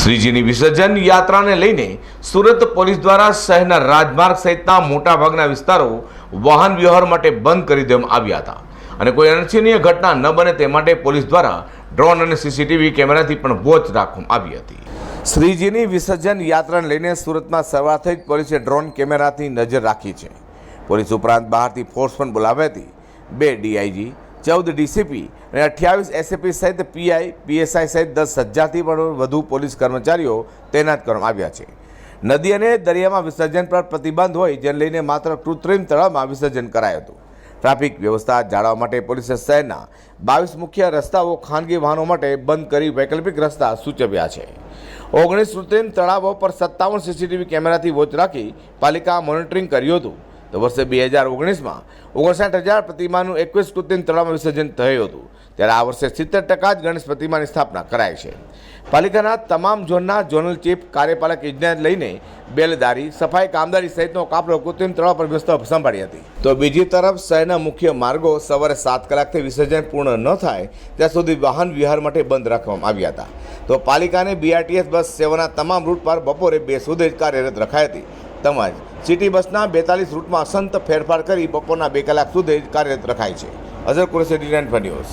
શ્રીજીની વિસર્જન યાત્રાને લઈને સુરત પોલીસ દ્વારા શહેરના રાજમાર્ગ સહિતના મોટાભાગના વિસ્તારો વાહન વ્યવહાર માટે બંધ કરી દેવામાં આવ્યા હતા. અને કોઈ અનિચ્છનીય ઘટના ન બને તે માટે પોલીસ દ્વારા ડ્રોન અને સીસીટીવી કેમેરાથી પણ વોચ રાખવામાં આવી હતી. શ્રીજીની વિસર્જન યાત્રાને લઈને સુરતમાં સવારથી જ પોલીસે ડ્રોન કેમેરાથી નજર રાખી છે. પોલીસ ઉપરાંત બહારથી ફોર્સ પણ બોલાવી હતી. બે ડીઆઈજી ચૌદ ડીસીપી અને અઠ્યાવીસ એસએપી સહિત પીઆઈ પીએસઆઈ સહિત દસ હજારથી પણ વધુ પોલીસ કર્મચારીઓ તૈનાત કરવામાં આવ્યા છે. નદી અને દરિયામાં વિસર્જન પર પ્રતિબંધ હોય જેને લઈને માત્ર કૃત્રિમ તળાવમાં વિસર્જન કરાયું હતું. ટ્રાફિક વ્યવસ્થા જાળવવા માટે પોલીસે શહેરના બાવીસ મુખ્ય રસ્તાઓ ખાનગી વાહનો માટે બંધ કરી વૈકલ્પિક રસ્તા સૂચવ્યા છે. ઓગણીસ કૃત્રિમ તળાવો પર સત્તાવન સીસીટીવી કેમેરાથી વોચ રાખી પાલિકા મોનિટરિંગ કર્યું હતું. તો વર્ષે બે હજાર ઓગણીસમાં ઓગણસાઠ હજાર પ્રતિમાનું એકવીસ કૃત્રિમ તળાવમાં વિસર્જન થયું હતું. ત્યારે આ વર્ષે સિત્તેર ટકા જ ગણેશ પ્રતિમાની સ્થાપના કરાઈ છે. પાલિકાના તમામ ઝોનના ઝોનલ ચીફ કાર્યપાલક ઇજનેર લઈને બેલદારી, સફાઈ કામદારી સહિતનો કાપડો કૃત્રિમ તળાવ પર વ્યવસ્થા સંભાળી હતી. તો બીજી તરફ શહેરના મુખ્ય માર્ગો સવારે સાત કલાકથી વિસર્જન પૂર્ણ ન થાય, ત્યાં સુધી વાહન વિહાર માટે બંધ રાખવામાં આવ્યા હતા. તો પાલિકાને બીઆરટીએસ બસ સેવાના તમામ રૂટ પર બપોરે બે સુધી જ કાર્યરત રખાઈ હતી. તેમજ. સિટી બસના બેતાલીસ રૂટમાં સંત ફેરફાર કરી બપોરના બે કલાક સુધી કાર્યરત રખાય છે. Azhar Qureshi design news.